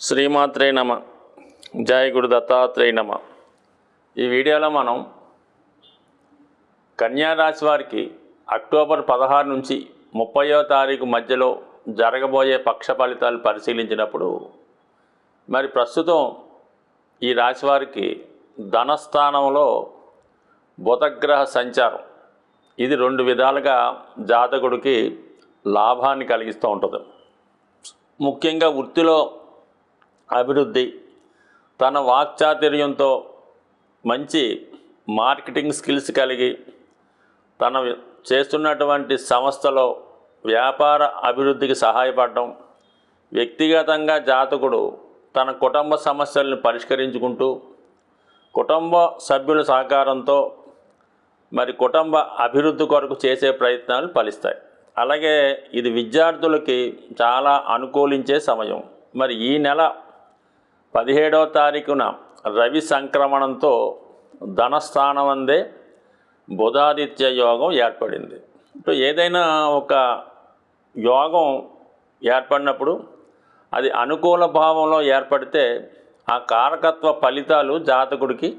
శ్రీమాత్రే నమ. జయ గురు దత్తాత్రేయ నమ. ఈ వీడియోలో మనం కన్యారాశి వారికి అక్టోబర్ పదహారు నుంచి ముప్పయో తారీఖు మధ్యలో జరగబోయే పక్ష ఫలితాలు పరిశీలించినప్పుడు మరి ప్రస్తుతం ఈ రాశి వారికి ధనస్థానంలో బుధగ్రహ సంచారం. ఇది రెండు విధాలుగా జాతకుడికి లాభాన్ని కలిగిస్తూ ఉంటుంది. ముఖ్యంగా వృత్తిలో అభివృద్ధి. తన వాక్చాతుర్యంతో మంచి మార్కెటింగ్ స్కిల్స్ కలిగి తన చేస్తున్నటువంటి సంస్థలో వ్యాపార అభివృద్ధికి సహాయపడడం వ్యక్తిగతంగా జాతకుడు తన కుటుంబ సమస్యలను పరిష్కరించుకుంటూ కుటుంబ సభ్యుల సహకారంతో మరి కుటుంబ అభివృద్ధి కొరకు చేసే ప్రయత్నాలు ఫలిస్తాయి. అలాగే ఇది విద్యార్థులకి చాలా అనుకూలించే సమయం. మరి ఈ నెల పదిహేడవ తారీఖున రవి సంక్రమణంతో ధనస్థానం అందే బుధాదిత్య యోగం ఏర్పడింది. ఇప్పుడు ఏదైనా ఒక యోగం ఏర్పడినప్పుడు అది అనుకూల భావంలో ఏర్పడితే ఆ కారకత్వ ఫలితాలు జాతకుడికి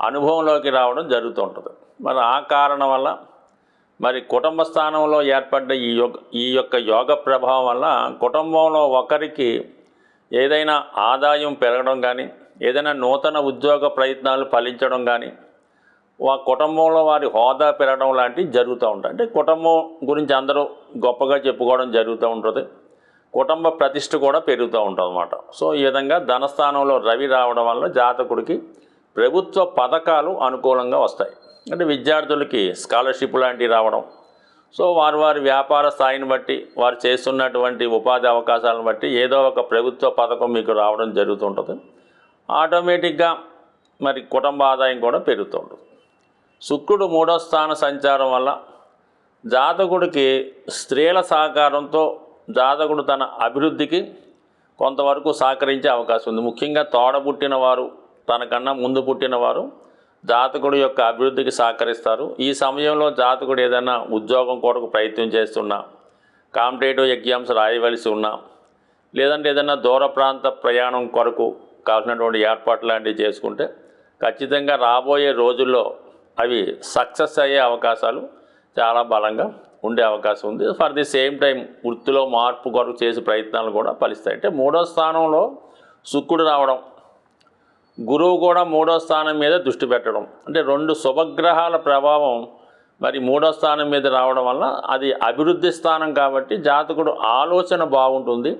అనుభవంలోకి రావడం జరుగుతుంటుంది. మరి ఆ కారణం వల్ల మరి కుటుంబ స్థానంలో ఏర్పడ్డ ఈ యొక్క ఈ యొక్క యోగ ప్రభావం వల్ల కుటుంబంలో ఒకరికి ఏదైనా ఆదాయం పెరగడం కానీ ఏదైనా నూతన ఉద్యోగ ప్రయత్నాలు ఫలించడం కానీ వా కుటుంబంలో వారి హోదా పెరగడం లాంటివి జరుగుతూ ఉంటాయి. అంటే కుటుంబం గురించి అందరూ గొప్పగా చెప్పుకోవడం జరుగుతూ ఉంటుంది. కుటుంబ ప్రతిష్ట కూడా పెరుగుతూ ఉంటుంది అన్నమాట. సో ఈ విధంగా ధనస్థానంలో రవి రావడం వల్ల జాతకుడికి ప్రభుత్వ పథకాలు అనుకూలంగా వస్తాయి. అంటే విద్యార్థులకి స్కాలర్షిప్ లాంటివి రావడం సో వారు వారి వ్యాపార స్థాయిని బట్టి వారు చేస్తున్నటువంటి ఉపాధి అవకాశాలను బట్టి ఏదో ఒక ప్రభుత్వ పథకం మీకు రావడం జరుగుతుంటుంది. ఆటోమేటిక్గా మరి కుటుంబ ఆదాయం కూడా పెరుగుతుంటుంది. శుక్రుడు మూడో స్థాన సంచారం వల్ల జాతకుడికి స్త్రీల సహకారంతో జాతకుడు తన అభివృద్ధికి కొంతవరకు సహకరించే అవకాశం ఉంది. ముఖ్యంగా తోడబుట్టిన వారు తనకన్నా ముందు పుట్టిన వారు జాతకుడు యొక్క అభివృద్ధికి సహకరిస్తారు. ఈ సమయంలో జాతకుడు ఏదైనా ఉద్యోగం కొరకు ప్రయత్నం చేస్తున్నా కాంపిటేటివ్ ఎగ్జామ్స్ రాయవలసి ఉన్నా లేదంటే ఏదైనా దూర ప్రాంత ప్రయాణం కొరకు కావాల్సినటువంటి ఏర్పాట్లు లాంటివి చేసుకుంటే ఖచ్చితంగా రాబోయే రోజుల్లో అవి సక్సెస్ అయ్యే అవకాశాలు చాలా బలంగా ఉండే అవకాశం ఉంది. ఫర్ ది సేమ్ టైం వృత్తిలో మార్పు కొరకు చేసే ప్రయత్నాలు కూడా ఫలిస్తాయి. అంటే మూడో స్థానంలో శుక్రుడు రావడం గురువు కూడా మూడో స్థానం మీద దృష్టి పెట్టడం. అంటే రెండు శుభగ్రహాల ప్రభావం మరి మూడో స్థానం మీద రావడం వల్ల అది అభివృద్ధి స్థానం కాబట్టి జాతకుడు ఆలోచన బాగుంటుంది.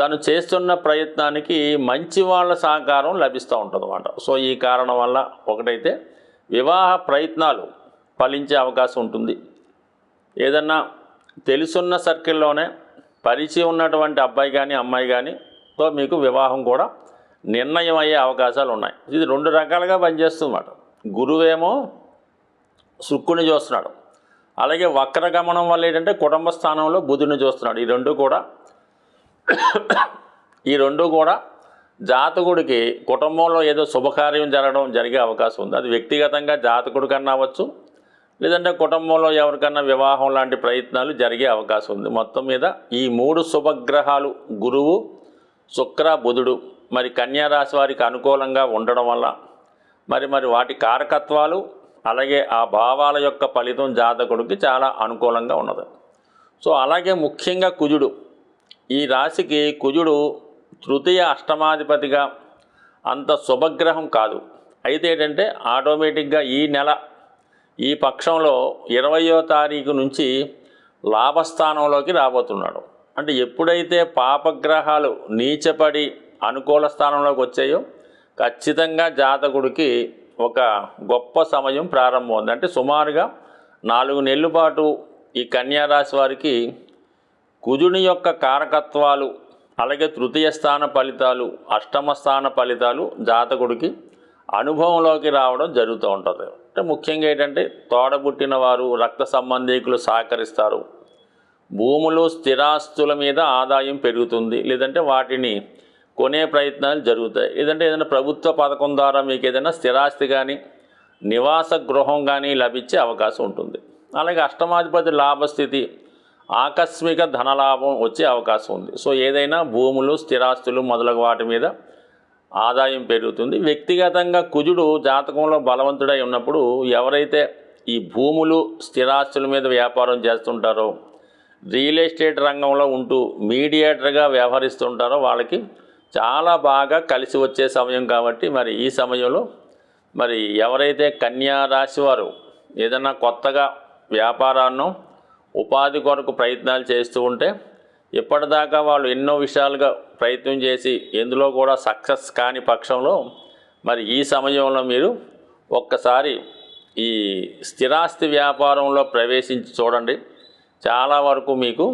తను చేస్తున్న ప్రయత్నానికి మంచి వాళ్ళ సహకారం లభిస్తూ ఉంటుందన్నమాట. సో ఈ కారణం వల్ల ఒకటైతే వివాహ ప్రయత్నాలు ఫలించే అవకాశం ఉంటుంది. ఏదన్నా తెలుసున్న సర్కిల్లోనే పరిచయం ఉన్నటువంటి అబ్బాయి కానీ అమ్మాయి కానీ తో మీకు వివాహం కూడా నిర్ణయం అయ్యే అవకాశాలు ఉన్నాయి ఇది రెండు రకాలుగా పనిచేస్తుందన్నమాట. గురువేమో శుక్కుని చూస్తున్నాడు. అలాగే వక్రగమనం వల్ల ఏంటంటే కుటుంబ స్థానంలో బుధుని చూస్తున్నాడు. ఈ రెండు కూడా ఈ రెండు కూడా జాతకుడికి కుటుంబంలో ఏదో శుభకార్యం జరగడం జరిగే అవకాశం ఉంది. అది వ్యక్తిగతంగా జాతకుడి కన్నా అవ్వచ్చు లేదంటే కుటుంబంలో ఎవరికన్నా వివాహం లాంటి ప్రయత్నాలు జరిగే అవకాశం ఉంది. మొత్తం మీద ఈ మూడు శుభగ్రహాలు గురువు శుక్ర బుధుడు మరి కన్యా రాశి వారికి అనుకూలంగా ఉండడం వల్ల మరి మరి వాటి కారకత్వాలు అలాగే ఆ భావాల యొక్క ఫలితం జాతకుడికి చాలా అనుకూలంగా ఉన్నది. సో అలాగే ముఖ్యంగా కుజుడు. ఈ రాశికి కుజుడు తృతీయ అష్టమాధిపతిగా అంత శుభగ్రహం కాదు. అయితే ఏంటంటే ఆటోమేటిక్గా ఈ నెల ఈ పక్షంలో ఇరవయో తారీఖు నుంచి లాభస్థానంలోకి రాబోతున్నాడు. అంటే ఎప్పుడైతే పాపగ్రహాలు నీచపడి అనుకూల స్థానంలోకి వచ్చాయో. ఖచ్చితంగా జాతకుడికి ఒక గొప్ప సమయం ప్రారంభమైంది అంటే సుమారుగా నాలుగు నెలల పాటు ఈ కన్యారాశి వారికి కుజుని యొక్క కారకత్వాలు అలాగే తృతీయ స్థాన ఫలితాలు అష్టమ స్థాన ఫలితాలు జాతకుడికి అనుభవంలోకి రావడం జరుగుతూ ఉంటుంది. అంటే ముఖ్యంగా ఏంటంటే తోడబుట్టిన వారు రక్త సంబంధీకులు సహకరిస్తారు. భూములు స్థిరాస్తుల మీద ఆదాయం పెరుగుతుంది. లేదంటే వాటిని కొనే ప్రయత్నాలు జరుగుతాయి. ఏదంటే ఏదైనా ప్రభుత్వ పథకం ద్వారా మీకు ఏదైనా స్థిరాస్తి కానీ నివాస గృహం కానీ లభించే అవకాశం ఉంటుంది. అలాగే అష్టమాధిపతి లాభస్థితి ఆకస్మిక ధనలాభం వచ్చే అవకాశం ఉంది. సో ఏదైనా భూములు స్థిరాస్తులు మొదలగు వాటి మీద ఆదాయం పెరుగుతుంది. వ్యక్తిగతంగా కుజుడు జాతకంలో బలవంతుడై ఉన్నప్పుడు ఎవరైతే ఈ భూములు స్థిరాస్తుల మీద వ్యాపారం చేస్తుంటారో రియల్ ఎస్టేట్ రంగంలో ఉంటూ మీడియేటర్గా వ్యవహరిస్తుంటారో వాళ్ళకి చాలా బాగా కలిసి వచ్చే సమయం కాబట్టి మరి ఈ సమయంలో మరి ఎవరైతే కన్యా రాశి వారు ఏదైనా కొత్తగా వ్యాపారాన్నో ఉపాధి కొరకు ప్రయత్నాలు చేస్తూ ఉంటే ఇప్పటిదాకా వాళ్ళు ఎన్నో విషయాలుగా ప్రయత్నం చేసి ఎందులో కూడా సక్సెస్ కాని పక్షంలో మరి ఈ సమయంలో మీరు ఒక్కసారి ఈ స్థిరాస్తి వ్యాపారంలో ప్రవేశించి చూడండి. చాలా వరకు మీకు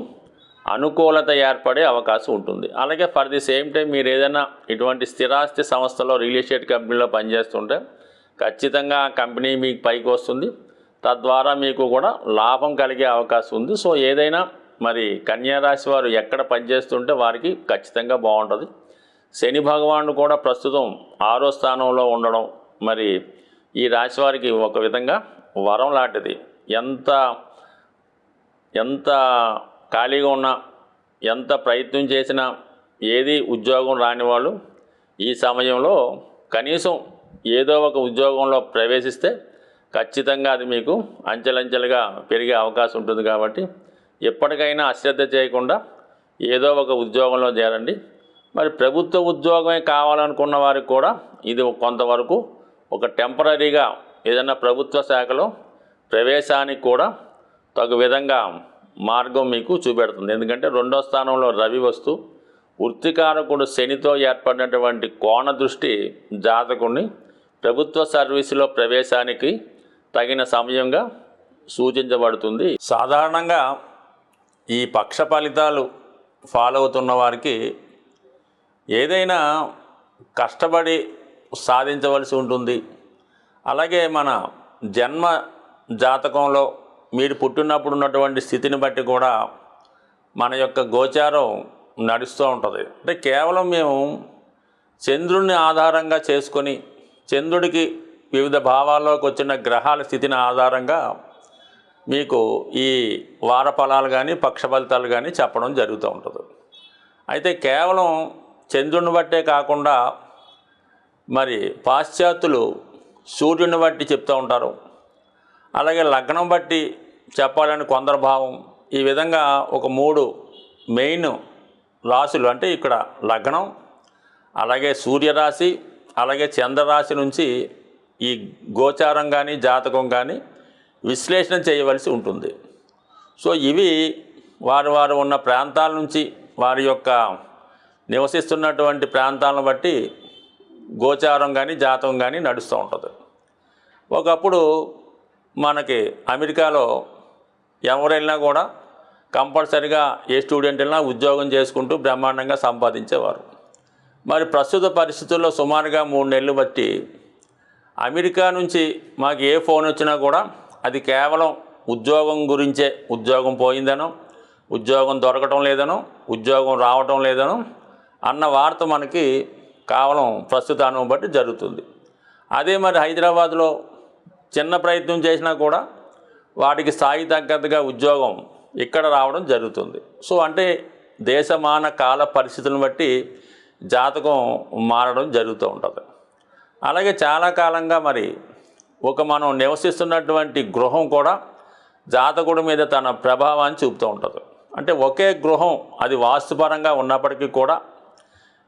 అనుకూలత ఏర్పడే అవకాశం ఉంటుంది. అలాగే ఫర్ ది సేమ్ టైం మీరు ఏదైనా ఇటువంటి స్థిరాస్తి సంస్థలో రియల్ ఎస్టేట్ కంపెనీలో పనిచేస్తుంటే ఖచ్చితంగా ఆ కంపెనీ మీకు పైకి వస్తుంది. తద్వారా మీకు కూడా లాభం కలిగే అవకాశం ఉంది. సో ఏదైనా మరి కన్యారాశి వారు ఎక్కడ పనిచేస్తుంటే వారికి ఖచ్చితంగా బాగుంటుంది. శని భగవానుడు కూడా ప్రస్తుతం ఆరో స్థానంలో ఉండడం మరి ఈ రాశి వారికి ఒక విధంగా వరం లాంటిది. ఎంత ఎంత ఖాళీగా ఉన్న ఎంత ప్రయత్నం చేసినా ఏది ఉద్యోగం రాని వాళ్ళు ఈ సమయంలో కనీసం ఏదో ఒక ఉద్యోగంలో ప్రవేశిస్తే ఖచ్చితంగా అది మీకు అంచెలంచెలుగా పెరిగే అవకాశం ఉంటుంది కాబట్టి ఎప్పటికైనా అశ్రద్ధ చేయకుండా ఏదో ఒక ఉద్యోగంలో చేరండి. మరి ప్రభుత్వ ఉద్యోగమే కావాలనుకున్న వారికి కూడా ఇది కొంతవరకు ఒక టెంపరీగా ఏదైనా ప్రభుత్వ శాఖలో ప్రవేశానికి కూడా తగు విధంగా మార్గం మీకు చూపెడుతుంది. ఎందుకంటే రెండో స్థానంలో రవి వస్తూ వృత్తికారకుడు శనితో ఏర్పడినటువంటి కోణ దృష్టి జాతకుడిని ప్రభుత్వ సర్వీసులో ప్రవేశానికి తగిన సమయంగా సూచించబడుతుంది. సాధారణంగా ఈ పక్ష ఫలితాలు ఫాలో అవుతున్న వారికి ఏదైనా కష్టపడి సాధించవలసి ఉంటుంది. అలాగే మన జన్మ జాతకంలో మీరు పుట్టినప్పుడు ఉన్నటువంటి స్థితిని బట్టి కూడా మన యొక్క గోచారం నడుస్తూ ఉంటుంది. అంటే కేవలం మేము చంద్రుడిని ఆధారంగా చేసుకొని చంద్రుడికి వివిధ భావాల్లోకి వచ్చిన గ్రహాల స్థితిని ఆధారంగా మీకు ఈ వార ఫలాలు కానీ పక్ష ఫలితాలు కానీ చెప్పడం జరుగుతూ ఉంటుంది. అయితే కేవలం చంద్రుని బట్టే కాకుండా మరి పాశ్చాత్యులు సూర్యుని బట్టి చెప్తూ ఉంటారు. అలాగే లగ్నం బట్టి చెప్పాలని కొందరు భావం ఈ విధంగా ఒక మూడు మెయిన్ రాశులు అంటే ఇక్కడ లగ్నం అలాగే సూర్యరాశి అలాగే చంద్రరాశి నుంచి ఈ గోచారం కానీ జాతకం కానీ విశ్లేషణ చేయవలసి ఉంటుంది. సో ఇవి వారు వారు ఉన్న ప్రాంతాల నుంచి వారి యొక్క నివసిస్తున్నటువంటి ప్రాంతాలను బట్టి గోచారం కానీ జాతకం కానీ నడుస్తూ ఉంటుంది. ఒకప్పుడు మనకి అమెరికాలో ఎవరైనా కూడా కంపల్సరిగా ఏ స్టూడెంట్ అయినా ఉద్యోగం చేసుకుంటూ బ్రహ్మాండంగా సంపాదించేవారు. మరి ప్రస్తుత పరిస్థితుల్లో సుమారుగా మూడు నెలలు బట్టి అమెరికా నుంచి మాకు ఏ ఫోన్ వచ్చినా కూడా అది కేవలం ఉద్యోగం గురించే. ఉద్యోగం పోయిందనో ఉద్యోగం దొరకటం లేదనో ఉద్యోగం రావటం లేదనో అన్న వార్త మనకి కేవలం ప్రస్తుత అనుభవం బట్టి జరుగుతుంది. అదే మరి హైదరాబాద్లో చిన్న ప్రయత్నం చేసినా కూడా వాటికి స్థాయి తగ్గట్టుగా ఉద్యోగం ఇక్కడ రావడం జరుగుతుంది. సో అంటే దేశమాన కాల పరిస్థితులను బట్టి జాతకం మారడం జరుగుతూ ఉంటుంది. అలాగే చాలా కాలంగా మరి ఒక మనం నివసిస్తున్నటువంటి గృహం కూడా జాతకుడి మీద తన ప్రభావాన్ని చూపుతూ ఉంటుంది. అంటే ఒకే గృహం అది వాస్తుపరంగా ఉన్నప్పటికీ కూడా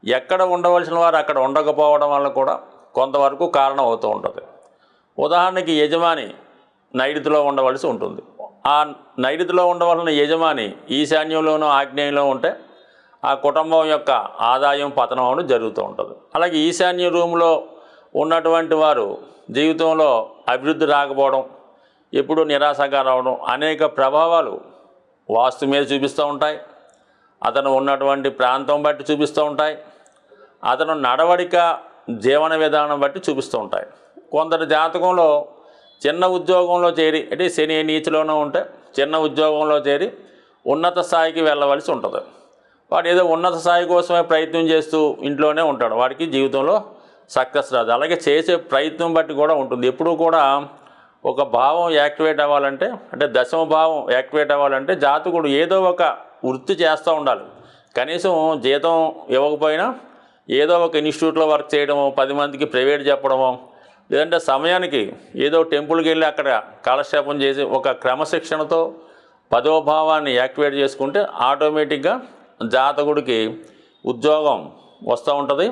ఎక్కడ ఉండవలసిన వారు అక్కడ ఉండకపోవడం వల్ల కూడా కొంతవరకు కారణం అవుతూ ఉంటుంది. ఉదాహరణకి యజమాని నైరుతిలో ఉండవలసి ఉంటుంది. ఆ నైరుతిలో ఉండవలసిన యజమాని ఈశాన్యంలోనూ ఆగ్నేయంలో ఉంటే ఆ కుటుంబం యొక్క ఆదాయం పతనం అవడం జరుగుతూ ఉంటుంది. అలాగే ఈశాన్య రూమ్లో ఉన్నటువంటి వారు జీవితంలో అభివృద్ధి రాకపోవడం ఎప్పుడూ నిరాశగా రావడం అనేక ప్రభావాలు వాస్తు మీద చూపిస్తూ ఉంటాయి. అతను ఉన్నటువంటి ప్రాంతం బట్టి చూపిస్తూ ఉంటాయి. అతను నడవడిక జీవన విధానం బట్టి చూపిస్తూ ఉంటాయి. కొందరు జాతకంలో చిన్న ఉద్యోగంలో చేరి అంటే శని నీతిలోనూ ఉంటే చిన్న ఉద్యోగంలో చేరి ఉన్నత స్థాయికి వెళ్ళవలసి ఉంటుంది. వాడు ఏదో ఉన్నత స్థాయి కోసమే ప్రయత్నం చేస్తూ ఇంట్లోనే ఉంటాడు. వాడికి జీవితంలో సక్సెస్ రాదు. అలాగే చేసే ప్రయత్నం బట్టి కూడా ఉంటుంది. ఎప్పుడూ కూడా ఒక భావం యాక్టివేట్ అవ్వాలంటే అంటే దశమ భావం యాక్టివేట్ అవ్వాలంటే జాతకుడు ఏదో ఒక వృత్తి చేస్తూ ఉండాలి. కనీసం జీతం ఇవ్వకపోయినా ఏదో ఒక ఇన్స్టిట్యూట్లో వర్క్ చేయడము పది మందికి ప్రైవేట్ చెప్పడము లేదంటే సమయానికి ఏదో టెంపుల్కి వెళ్ళి అక్కడ కాలక్షేపం చేసి ఒక క్రమశిక్షణతో పదో భావాన్ని యాక్టివేట్ చేసుకుంటే ఆటోమేటిక్గా జాతకుడికి ఉద్యోగం వస్తూ ఉంటుంది.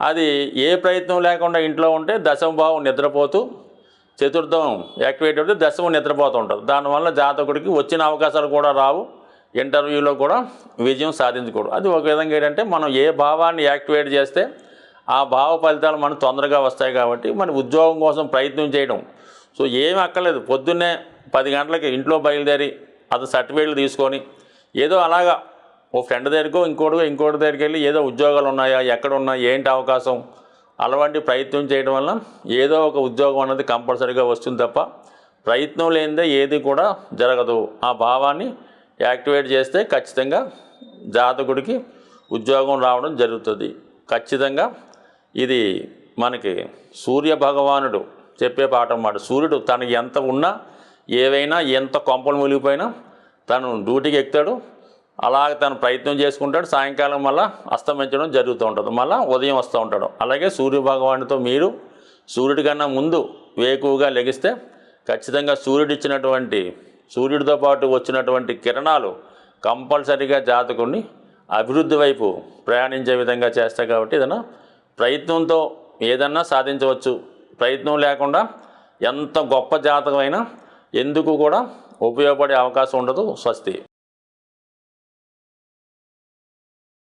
అది ఏ ప్రయత్నం లేకుండా ఇంట్లో ఉంటే దశమ భావం నిద్రపోతూ చతుర్థం యాక్టివేట్ అయితే దశమం నిద్రపోతూ ఉంటుంది. దానివల్ల జాతకుడికి వచ్చిన అవకాశాలు కూడా రావు ఇంటర్వ్యూలో కూడా విజయం సాధించకూడదు అది ఒక విధంగా ఏంటంటే మనం ఏ భావాన్ని యాక్టివేట్ చేస్తే ఆ భావ ఫలితాలు మనకు తొందరగా వస్తాయి కాబట్టి మన ఉద్యోగం కోసం ప్రయత్నం చేయడం. సో ఏమి అక్కర్లేదు. పొద్దున్నే పది గంటలకి ఇంట్లో బయలుదేరి అతను సర్టిఫికేట్లు తీసుకొని ఏదో అలాగా ఓ ఫ్రెండ్ దగ్గరకో ఇంకోటికో ఇంకోటి దగ్గరికి వెళ్ళి ఏదో ఉద్యోగాలు ఉన్నాయా ఎక్కడ ఉన్నాయి ఏంటి అవకాశం అలాంటి ప్రయత్నం చేయడం వల్ల ఏదో ఒక ఉద్యోగం అన్నది కంపల్సరీగా వస్తుంది తప్ప ప్రయత్నం లేనిదే ఏది కూడా జరగదు. ఆ భావాన్ని యాక్టివేట్ చేస్తే ఖచ్చితంగా జాతకుడికి ఉద్యోగం రావడం జరుగుతుంది. ఖచ్చితంగా ఇది మనకి సూర్య భగవానుడు చెప్పే పాట అన్నమాట. సూర్యుడు తనకి ఎంత ఉన్నా ఏవైనా ఎంత కొంపలు మునిగిపోయినా తను డ్యూటీకి ఎక్కుతాడు. అలాగే తను ప్రయత్నం చేసుకుంటాడు. సాయంకాలం మళ్ళా అస్తమించడం జరుగుతూ ఉంటుంది. మళ్ళీ ఉదయం వస్తూ ఉంటాడు. అలాగే సూర్య భగవానుడితో మీరు సూర్యుడి కన్నా ముందు వేకువగా లెగిస్తే ఖచ్చితంగా సూర్యుడు ఇచ్చినటువంటి సూర్యుడితో పాటు వచ్చినటువంటి కిరణాలు కంపల్సరిగా జాతకుడిని అభివృద్ధి వైపు ప్రయాణించే విధంగా చేస్తాయి కాబట్టి ఏదైనా ప్రయత్నంతో ఏదన్నా సాధించవచ్చు. ప్రయత్నం లేకుండా ఎంత గొప్ప జాతకమైనా ఎందుకు కూడా ఉపయోగపడే అవకాశం ఉండదు స్వస్తి.